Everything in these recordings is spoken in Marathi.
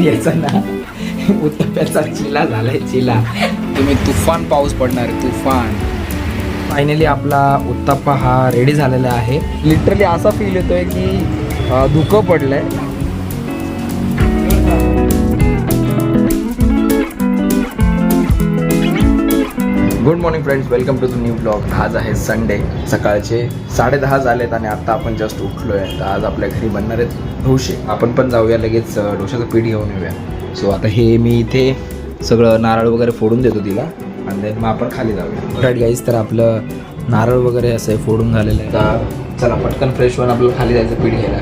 याचा ना. उत्तप्याचा चिला झालाय चिला तुम्ही तुफान पाऊस पडणार आहे, तुफान. फायनली आपला उत्तप्पा हा रेडी झालेला आहे. लिटरली असा फील येतोय की धुकं पडलंय. Good morning friends welcome to the new blog आज आहे संडे सकाळचे साडेदहा झालेत आणि आत्ता आपण जस्ट उठलो आहे तर आज आपल्या घरी बनणार आहेत ढोसे आपण पण जाऊया लगेच डोशाचं पीठ घेऊन येऊया. सो आता हे मी इथे सगळं नारळ वगैरे फोडून देतो तिला. आणि देन मग आपण खाली जाऊया. राईट गाईज तर आपलं नारळ वगैरे असं आहे फोडून झालेलं आहे. तर चला पटकन फ्रेश होऊन आपल्याला खाली जायचं पीठ घ्यायला.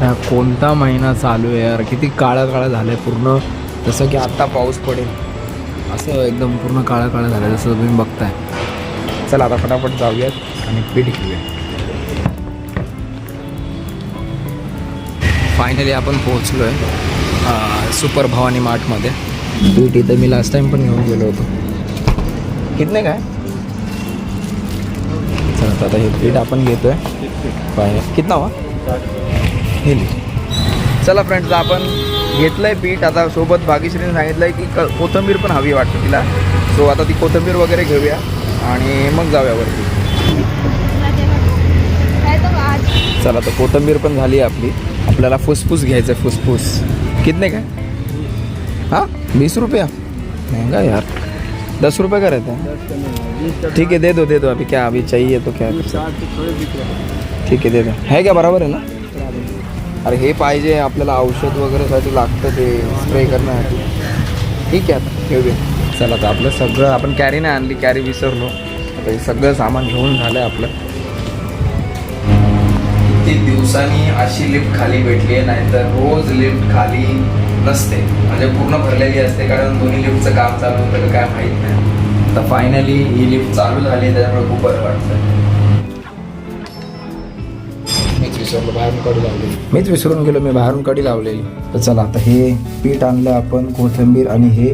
हा कोणता महिना चालू आहे यार? किती काळा काळं झालं आहे पूर्ण. जसं की आत्ता पाऊस पडेल. असं एकदम पूर्ण काळा काळा झालं जसं तुम्ही बघताय. चला आता फटाफट जाऊयात आणि पीठ घेऊया. फायनली आपण पोहोचलो आहे सुपर भवानी मार्टमध्ये पीठ इथं मी लास्ट टाईम पण घेऊन गेलो होतो. कितने काय? चला तर आता हे पीठ आपण घेतोय. फायनल कितना वा हे चला फ्रेंड्स आपण घेतलं आहे पीठ. आता सोबत भाग्यश्रीने आहे की क कोथंबीर पण हवी वाटतं तिला. सो आता ती कोथंबीर वगैरे घेऊया आणि मग जाऊया वरती. चला तर कोथंबीर पण झाली आहे आपली. आपल्याला फुसफुस घ्यायचं आहे फुसफुस. कितने काय? हां? वीस रुपया? महंगा यार. दस रुपये का रहता है? ठीक है दे दो दे दो. अभी क्या अभी चाहिए तो क्या ठीक आहे दे दो. है क्या? बरोबर आहे ना? अरे हे पाहिजे आपल्याला औषध वगैरेसाठी लागतं ते स्प्रे करण्यासाठी. ठीक आहे आता घेऊया चला आता आपलं सगळं आपण कॅरी नाही आणली कॅरी विसरलो. आता हे सगळं सामान घेऊन झालं आहे आपलं. किती दिवसांनी अशी लिफ्ट खाली भेटली आहे नाहीतर रोज लिफ्ट खाली नसते. म्हणजे पूर्ण भरलेली असते कारण दोन्ही लिफ्टचं काम चालू होतं का काय माहीत नाही. तर फायनली ही लिफ्ट चालू झाली त्याच्यामुळे खूप बरं वाटतं. विसरलो बाहेरून कडी लावलेली मीच विसरून गेलो मी बाहेरून कडी लावलेली तर चला आता हे पीठ आणलं आपण कोथिंबीर आणि हे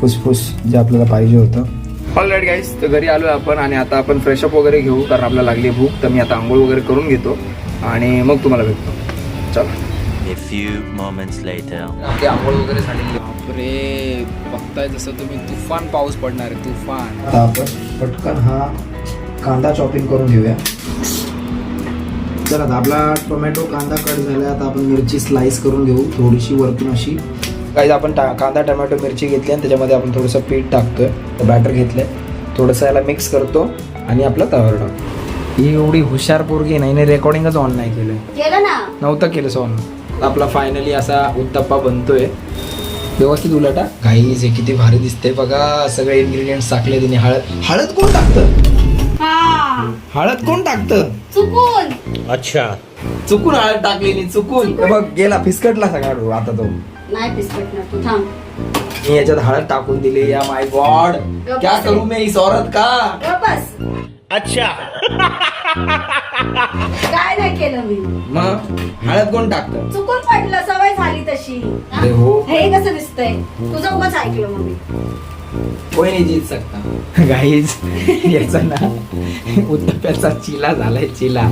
फुसफुस जे आपल्याला पाहिजे होतं. ऑल राईट गाईस तर घरी आलो आपण आणि आता आपण फ्रेशअप वगैरे घेऊ कारण आपल्याला लागली भूक तर मी आता आंघोळ वगैरे करून घेतो आणि मग तुम्हाला भेटतो. चला. A few moments later. आपली आंघोळ वगैरे बापरे बघताय जसं तुम्ही तुफान पाऊस पडणार आहे तुफान. आता आपण पटकन हा कांदा चॉपिंग करून घेऊया. चला आता आपला टोमॅटो कांदा कट झाला आता आपण मिरची स्लाइस करून घेऊ थोडीशी वरतून अशी. काही आपण टा कांदा टोमॅटो मिरची घेतली आणि त्याच्यामध्ये आपण थोडंसं पीठ टाकतोय. बॅटर घेतलंय. थोडंसं याला मिक्स करतो आणि आपलं तव्यावर टाकतो ही एवढी हुशार पोरगी नाही रेकॉर्डिंगच ऑन नाही केलं केलं ना? नव्हतं केलं सॉन आपला फायनली असा उत्तप्पा बनतोय. व्यवस्थित उलटा. घाईज हे किती भारी दिसते बघा सगळे इन्ग्रेडियंट्स टाकले तिने. हळद हळद कोण टाकतं? हळद कोण टाकतं? चुकून. चुकून हळद टाकली नी चुकून. हे बघ गेला फिसकटला सगळा आता तो. नाही बिस्किट ना तू थांब. मी याच्यात हळद टाकून दिली या माय गॉड क्या करू मैं इस औरत का? गप बस. काय नाही केलं मी. मग हळद कोण टाकतं? चुकून पडलं सवय झाली तशी. अरे हो. हे कसं दिसतंय? तुझं उगाच ऐकलं मग मी कोई नाही जीत सकता. गाईज याचा ना उत्तप्याचा चिला झालाय चिला.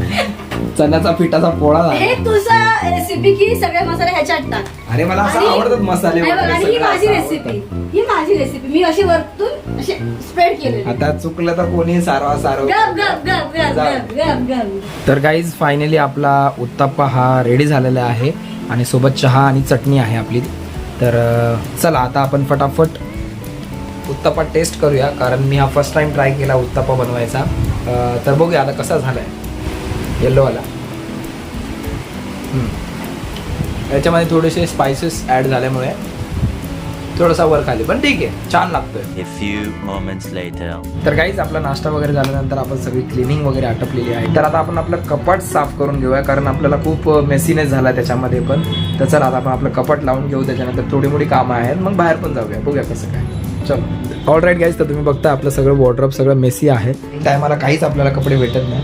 चण्याचा पिठाचा पोळा हे झाला तुझं रेसिपी की सगळे मसाले ह्याच्यात टाक अरे मला असं आणि- आवडतात मसाले बघ, वगैरे आणि ही सगळं माझी असं रेसिपी आवडतं. ही माझी रेसिपी मी अशी वरतून असे स्प्रेड केलेली. आता चुकलं तर कोणी सारवा सारव गप गप गप गप जा. गप गप गप. तर गाईज फायनली आपला उत्तप्पा हा रेडी झालेला आहे. आणि सोबत चहा आणि चटणी आहे आपली. तर अं, चला आता आपण फटाफट उत्तप्पा टेस्ट करूया कारण मी हा फर्स्ट टाइम ट्राय केला उत्तप्पा बनवायचा. तर बघूया आता कसा झाला आहे येल्लोवाला याच्यामध्ये थोडेसे स्पायसेस ॲड झाल्यामुळे थोडासा वर खाली पण ठीक आहे छान लागतोय. तर काहीच आपला नाश्ता वगैरे झाल्यानंतर आपण सगळी क्लिनिंग वगैरे आटपलेली आहे. तर आता आपण आपलं कपाट साफ करून घेऊया कारण आपल्याला खूप मेसीनेस झाला त्याच्यामध्ये पण. तर चला आता आपण आपलं कपाट लावून घेऊ त्याच्यानंतर थोडी मोठी कामं आहेत. मग बाहेर पण जाऊया बघूया कसं काय. चलो. ऑल राईट गाईज तर तुम्ही बघता आपलं सगळं वॉर्ड्रॉप सगळं मेसी आहे. टायमाला काहीच आपल्याला कपडे भेटत नाही.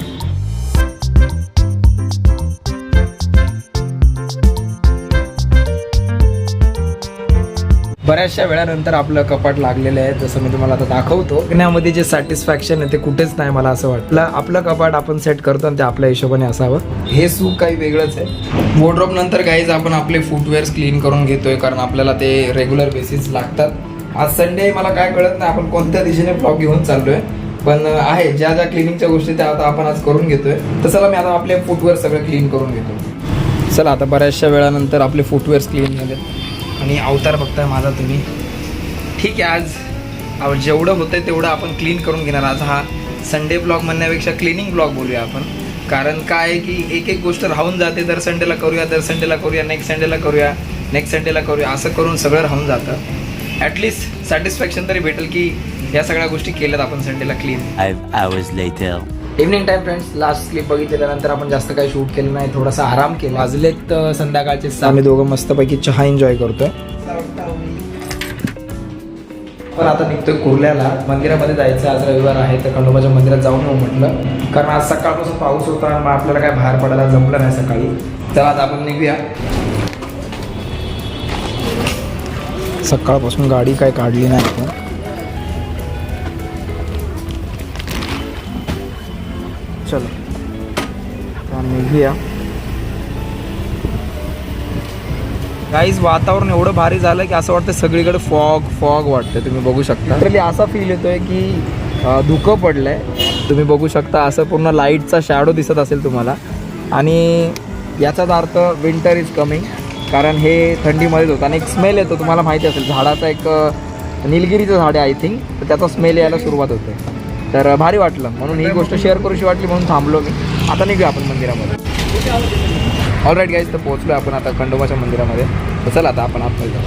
बऱ्याचशा वेळानंतर आपलं कपाट लागलेलं आहे जसं मी तुम्हाला आता दाखवतो. बघण्यामध्ये जे सॅटिस्फॅक्शन आहे ते कुठेच नाही मला असं वाटलं आपलं कपाट आपण सेट करतो आणि ते आपल्या हिशोबाने असावं. हे सुख काही वेगळंच आहे. वॉर्ड्रॉप नंतर काहीच आपण आपले फुटवेअर्स क्लीन करून घेतोय कारण आपल्याला ते रेग्युलर बेसिस लागतात. आज संडे मला काय कळत नाही आपण कोणत्या दिशेने ब्लॉग घेऊन चाललोय. पण आहे ज्या ज्या क्लिनिंगच्या गोष्टी त्या आता आपण आज करून घेतोय. तर चला मी आता आपले फुटवेअर सगळं क्लीन करून घेतो. चला आता बऱ्याचशा वेळानंतर आपले फुटवेअर्स क्लीन झाले आणि अवतार बघताय माझा तुम्ही. ठीक आहे आज जेवढं जेवढं होतंय तेवढं आपण क्लीन करून घेणार. आज हा संडे ब्लॉग म्हणण्यापेक्षा क्लिनिंग ब्लॉग बोलूया आपण. कारण काय आहे की एक एक गोष्ट राहून जाते. दर संडेला करूया दर संडेला करूया नेक्स्ट संडेला करूया नेक्स्ट संडेला करूया. असं करून सगळं राहून जातं. ॲटलिस्ट सॅटिस्फॅक्शन तरी भेटेल की या सगळ्या गोष्टी केल्यात आपण संडेला clean Five hours later. Evening time friends last clip बघितल्यानंतर आपण जास्त काही शूट केलं नाही. थोडासा आराम केला. वाजलेत अं, संध्याकाळचे सहा. आम्ही दोघं मस्तपैकी चहा एन्जॉय करतोय. पण आता निघतोय कुर्ल्याला. मंदिरामध्ये जायचं आज रविवार आहे तर खंडोबाच्या मंदिरात जाऊन येऊ म्हटलं. कारण आज सकाळपासून पाऊस होता आणि मग आपल्याला काय बाहेर पडायला जमलं नाही सकाळी. तर आता आपण निघूया. सकाळपासून गाडी काय काढली नाही आपण. चलो. निघूया गाईज वातावरण एवढं भारी झालं की असं वाटतं सगळीकडे फॉग फॉग वाटतं तुम्ही बघू शकता. लिटरली असा फील येतोय की धुकं पडलंय. तुम्ही बघू शकता असं पूर्ण लाईटचा शॅडो दिसत असेल तुम्हाला. आणि याचाच अर्थ विंटर इज कमिंग कारण हे थंडीमध्येच होतं. आणि एक स्मेल येतो तुम्हाला माहिती असेल झाडाचा एक निलगिरीचं झाड आहे आय थिंक तर त्याचा स्मेल यायला सुरुवात होते. तर भारी वाटलं. म्हणून ही गोष्ट शेअर करूशी वाटली म्हणून थांबलो मी. आता निघूया आपण मंदिरामध्ये. ऑलराईट गाईज तर पोहोचलो आपण आता खंडोबाच्या मंदिरामध्ये. तर चला आता आपण आतमध्ये जाऊ.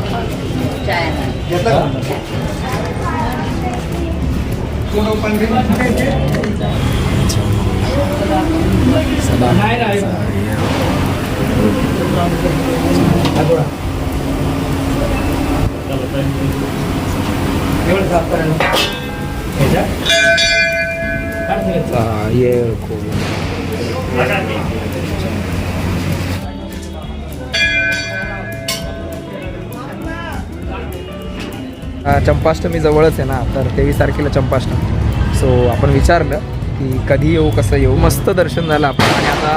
ये चंपाष्टमी जवळच आहे ना तर तेवीस तारखेला चंपाष्टमी. सो आपण विचारलं की कधी येऊ कसं येऊ? मस्त दर्शन झालं आपण. आणि आता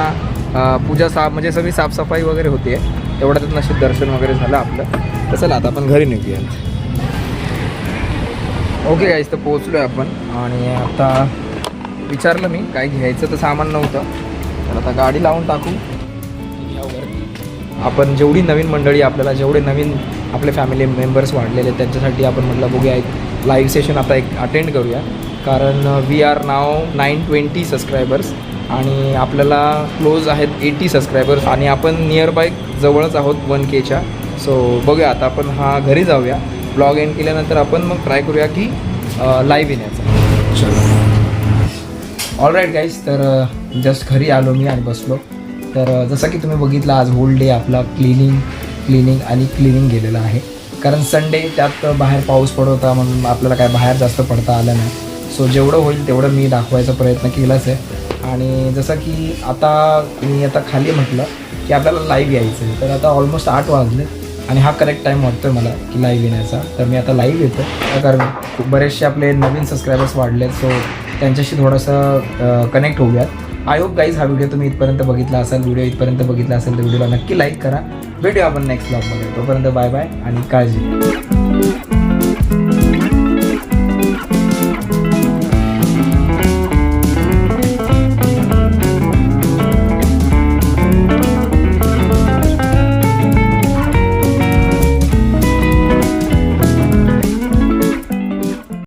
पूजा साफ म्हणजे सगळी साफसफाई वगैरे होते तेवढ्यातच नशीब दर्शन वगैरे झालं आपलं. तर चला आता आपण घरी निघूया. ओके गाईज तर पोचलो आहे आपण. आणि आता विचारलं मी काय घ्यायचं तर सामान नव्हतं. तर आता गाडी लावून टाकू. आपण जेवढी नवीन मंडळी आपल्याला जेवढे नवीन आपले फॅमिली मेंबर्स वाढलेले आहेत त्यांच्यासाठी आपण म्हटलं बघूया एक लाईव्ह सेशन आता एक अटेंड करूया. कारण we are now nine twenty subscribers आणि आपल्याला क्लोज आहेत एटी सबस्क्रायबर्स आणि आपण नियर बाय जवळच आहोत वन केच्या सो बघूया आता आपण हा घरी जाऊया. ब्लॉग एंड केल्यानंतर आपण मग ट्राय करूया की लाईव्ह येण्याचा. चलो. ऑल राईट गाईज तर जस्ट घरी आलो मी आणि बसलो. तर जसं की तुम्ही बघितलं आज होल डे आपला क्लिनिंग क्लिनिंग आणि क्लिनिंग गेलेला आहे. कारण संडे त्यात बाहेर पाऊस पडत होता म्हणून आपल्याला काय बाहेर जास्त पडता आलं नाही. सो जेवढं होईल तेवढं मी दाखवायचा प्रयत्न केलाच आहे. आणि जसं की आता मी आता खाली म्हटलं की आपल्याला लाईव्ह यायचं आहे. तर आता ऑलमोस्ट आठ वाजले आणि हा करेक्ट टाईम वाटतोय मला की लाईव्ह येण्याचा. तर मी आता लाईव्ह येतो कारण खूप बरेचसे आपले नवीन सबस्क्रायबर्स वाढलेत सो त्यांच्याशी थोडंसं कनेक्ट होऊयात. आय होप गाईज हा व्हिडिओ तुम्ही इथपर्यंत बघितला असाल व्हिडिओ इथपर्यंत बघितला असेल तर व्हिडिओला नक्की लाईक करा. भेटूया आपण नेक्स्ट ब्लॉगमध्ये तोपर्यंत बाय बाय आणि काळजी.